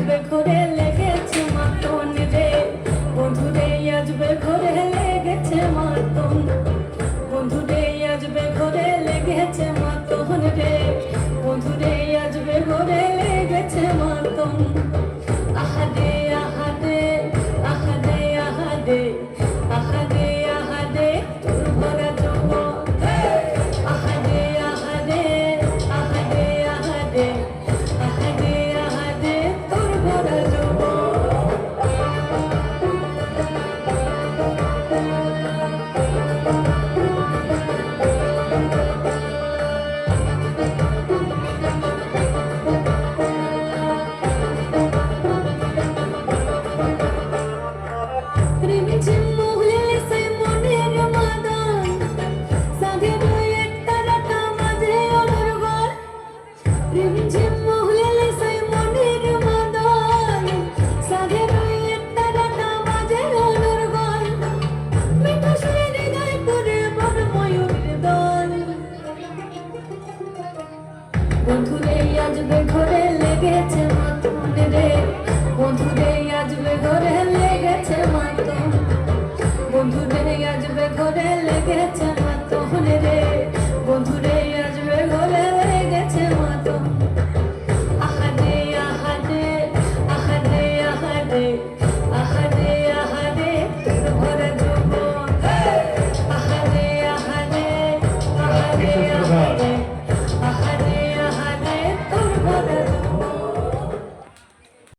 আসবে লেগেছে মাতন রে। বন্ধু রে আসবে ঘরে লেগেছে মাতন মধু